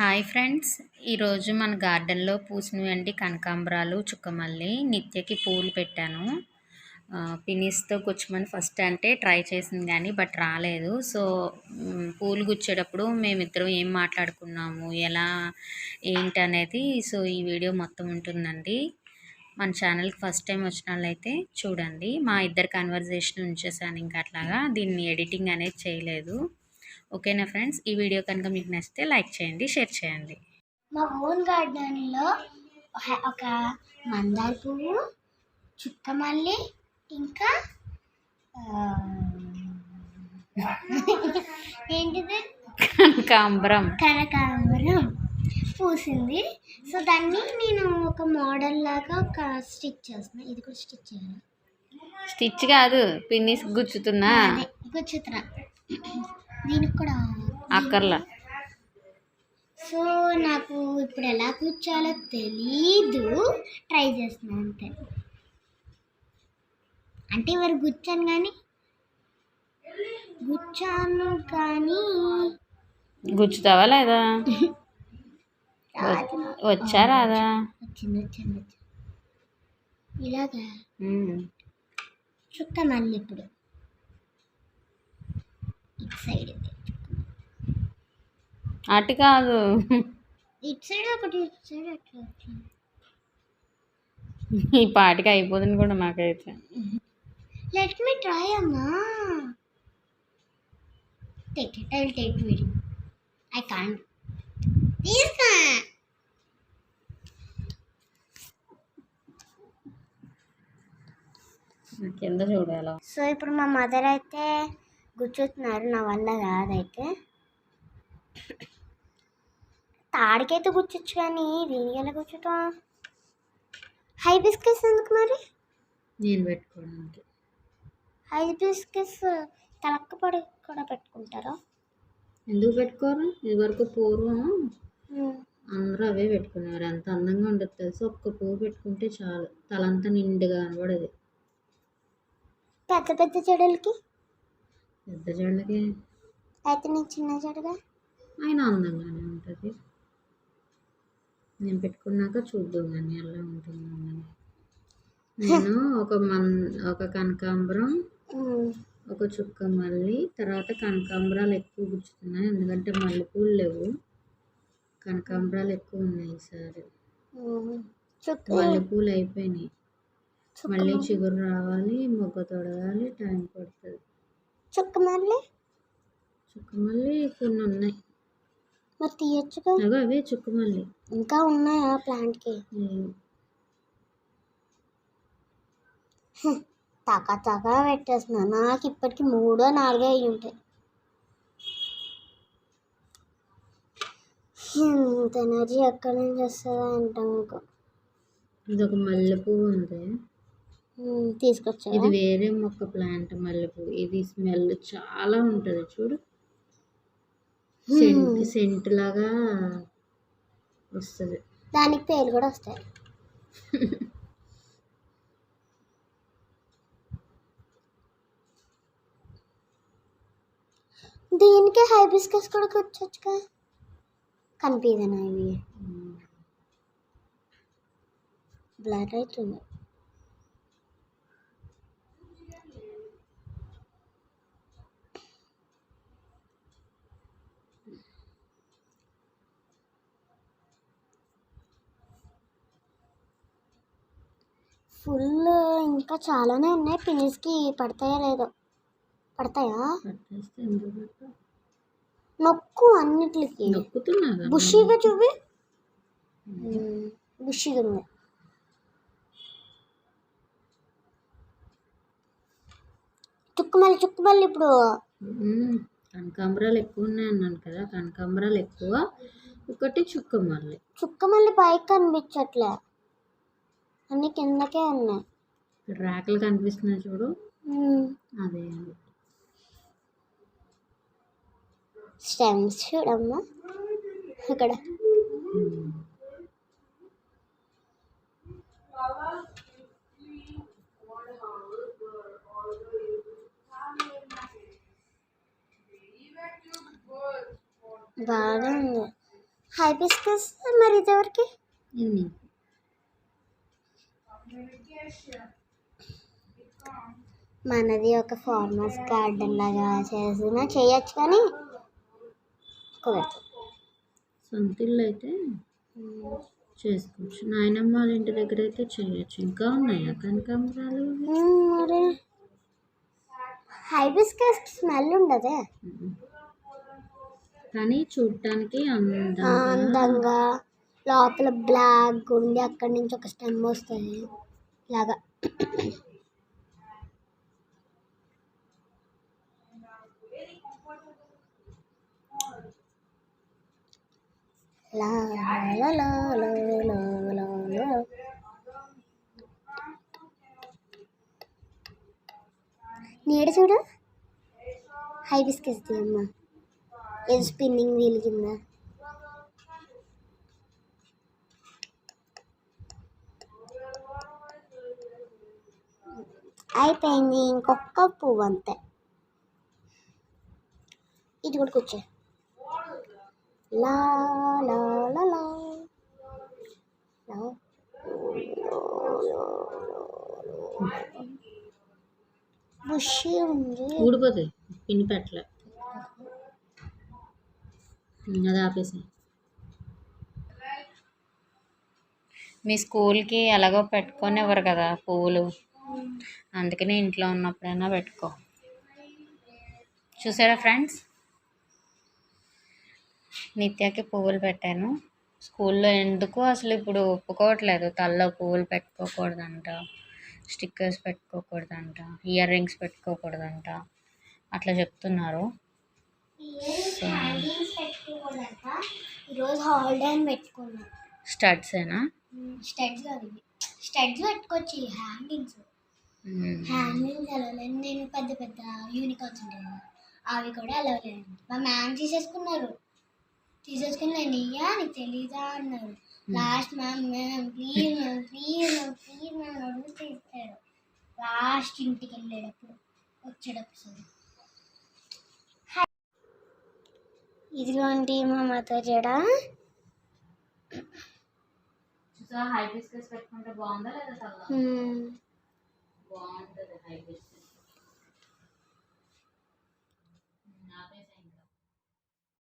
Hi friends. ఈరోజు మన గార్డెన్లో పూసినవంటి కనకాంబరాలు చుక్కమల్లి నిత్యకి పూలు పెట్టాను. పినిస్తో గుచ్చమని ఫస్ట్ అంటే ట్రై చేసింది కానీ బట్ రాలేదు. సో పూలు గుచ్చేటప్పుడు మేమిద్దరం ఏం మాట్లాడుకున్నాము ఎలా ఏంటి అనేది సో ఈ వీడియో మొత్తం ఉంటుందండి. మన ఛానల్కి ఫస్ట్ టైం వచ్చిన వాళ్ళైతే చూడండి. మా ఇద్దరు కన్వర్జేషన్ ఉంచేసాను ఇంకా అట్లాగా. దీన్ని ఎడిటింగ్ అనేది చేయలేదు. ఓకేనా ఫ్రెండ్స్? ఈ వీడియో కనుక మీకు నచ్చితే లైక్ చేయండి షేర్ చేయండి. మా ఓన్ గార్డెన్లో ఒక- మందార పువ్వు చుక్కమల్లి ఇంకా ఆ, ఏంటిది? కనకాంబరం. కనకాంబరం పూసింది. సో దాన్ని నేను ఒక మోడల్ లాగా ఒక స్టిచ్ చేస్తున్నా. ఇది కూడా స్టిచ్ చేయాలి. స్టిచ్ కాదు పిన్నిస్ గుచ్చుతున్నా. గుచ్చుతున్నా. దీనికి కూడా అక్కర్లా. సో నాకు ఇప్పుడు ఎలా కూర్చోాలో తెలీదు. ట్రై చేస్తున్నాను అంతే. అంటే ఇవరు గుచ్చాను కానీ గుచ్చాను కానీ. గుచ్చుతావా లేదా. వచ్చా రాదా? వచ్చింది వచ్చింది ఇలాగా. చుక్క మళ్ళీ ఇప్పుడు. సైడ్. అటు కాదు. ఇటు సైడ్ ఒకటి ఇటు సైడ్ అట్లా ఈ పాటికి అయిపోతుంది కూడా నాకైతే లెట్ మీ ట్రై అమ్మా. Take it I take video I can't తీసుకో కింద చూడాలి సో ఇప్పుడు మా మదర్ అయితే గుచ్చుతున్నారు నా వల్ల కాదైతే. తాడికైతే గుచ్చొచ్చు కానీ దీనికి ఎలా గుచ్చుతాం హై బిస్కెట్స్ ఎందుకు మరి? నేను పెట్టుకోవడానికి. హై బిస్కెట్స్ తలక్క పడి కూడా పెట్టుకుంటారా? ఎందుకు పెట్టుకోరు? ఇదివరకు పూర్వం అందరూ అవే పెట్టుకునేవారు. ఎంత అందంగా ఉండదు తెలుసు? ఒక్క పువ్వు పెట్టుకుంటే చాలు. తలంతా నిండుగా కనబడేది. పెద్ద పెద్ద చెడులకి? పెద్ద జడలకి. అయితే నీకు చిన్న చెడుగా అయినా అందంగానే ఉంటుంది. నేను పెట్టుకున్నాక చూద్దాం కానీ ఎలా ఉంటుందో అని నేను ఒక మన్ ఒక కనకాంబరం ఒక చుక్క మల్లి తర్వాత కనకాంబరాలు ఎక్కువ గుచ్చుతున్నాయి. ఎందుకంటే మల్లెపూలు లేవు. కనకాంబరాలు ఎక్కువ ఉన్నాయి ఈసారి. మల్లెపూలు అయిపోయినాయి. మళ్ళీ చిగురు రావాలి మొగ్గ తొడగాలి టైం పడుతుంది. చుక్క మళ్ళీ? చుక్క మల్లి కొన్ని ఉన్నాయి. మరి తీయచ్చుగా? అవి అవే చుక్క మల్లి ఇంకా ఉన్నాయా ప్లాంట్కి? తక తక పెట్టేస్తున్నా. నాకు ఇప్పటికి మూడో నాలుగో అయ్యి ఉంటాయి. ఇంత ఎనర్జీ ఎక్కడి నుంచి వస్తుందో అంట మీకు ఇది ఒక మల్లెపువ్వు ఉంది. తీసుకొచ్చా ఇది వేరే మొక్క ప్లాంట్ మల్లెపువ్వు ఇది స్మెల్ చాలా ఉంటుంది చూడు. సెంట్ సెంట్ లాగా వస్తుంది. దానికి పేర్లు కూడా వస్తాయి. దీనికి హైబిస్కస్ కూడా కూర్చోచ్చుగా కనిపించనా ఇవి బ్లర్ అవుతుంది. ఫుల్ ఇంకా చాలానే ఉన్నాయి. పినిస్కి పడతాయా లేదో. పడతాయా? నొక్కు అన్నిటికి. బుషిగా చూపి. బుషిగా ఉంది. చుక్కుమల్లి చుక్కుమల్లి ఇప్పుడు. కనకాంబరాలు ఎక్కువ ఉన్నాయి అన్నాను కదా. కనకాంబరాలు ఎక్కువ. ఒకటి చుక్క మల్లి చుక్కమల్లి పైకి కనిపించట్లే. అన్ని కిందకే ఉన్నాయి ఇక్కడ ర్యాకులు కనిపిస్తున్నాయి చూడు. అదే. స్టెమ్స్ చూడమ్మా ఇక్కడ ఉమ్. బాగానే ఉంది హైబిస్కస్ మరి ఇది ఎవరికి ఇది నీకు మనది ఒక ఫార్మర్స్ గార్డెన్ లాగా చేసిన చేయొచ్చు కానీ కుదరదు సొంత ఇల్లు అయితే చేసుకోవచ్చు. నాయనమ్మ వాళ్ళ ఇంటి దగ్గర అయితే చేయొచ్చు. ఇంకా ఉన్నాయా కనకాంబరాలు? హైబిస్కస్ స్మెల్ ఉండదే. కానీ చూడటానికి అందంగా లోపల బ్లాక్ ఉండి అక్కడి నుంచి ఒక స్టెమ్ వస్తుంది. లాగా. లా లా లా లా లా లా లా. నీడ చూడు? హైబిస్కస్ అమ్మ ఏదో స్పిన్నింగ్ వీల్ కింద. అయిపోయింది ఇంకొక పువ్వు అంతే. ఇది కూడా కూర్చో. లా లా లా లా. లా. బుషి ఉంది. ఊడిపోతాయి. పిన్ని పెట్టలే. అది ఆపేసి మీ స్కూల్కి ఎలాగో పెట్టుకొని ఇవ్వరు కదా పువ్వులు. అందుకని ఇంట్లో ఉన్నప్పుడైనా పెట్టుకో. చూసారా ఫ్రెండ్స్? నిత్యకి పువ్వులు పెట్టాను. స్కూల్లో ఎందుకు అసలు ఇప్పుడు ఒప్పుకోవట్లేదు. తల్లో పువ్వులు పెట్టుకోకూడదంట స్టిక్కర్స్ పెట్టుకోకూడదంట ఇయర్ రింగ్స్ పెట్టుకోకూడదంట. అట్లా చెప్తున్నారు. స్టడ్సేనా? స్టడ్స్ ఇవి స్టడ్స్ పెట్టుకోవచ్చు హ్యాంగింగ్స్. హ్యాంగింగ్స్ అలా లేదు నేను పెద్ద పెద్ద యూనికార్న్స్ ఉంటాయి కదా అవి కూడా అలా లేదు మా మ్యామ్ తీసేసుకున్నారు. తీసేసుకుని నేను ఇయ్యా నీకు తెలీదా అన్నారు. Last ma'am ma'am please ma'am please ma'am please ma'am అడుగుతూ ఇస్తారు లాస్ట్ ఇంటికి వెళ్ళేటప్పుడు వచ్చేటప్పుడు ఇదిగోండి మా మత జడ. హైబిస్కస్ పెట్టుకుంటే బాగుందా లేదా 光，的个还有一个。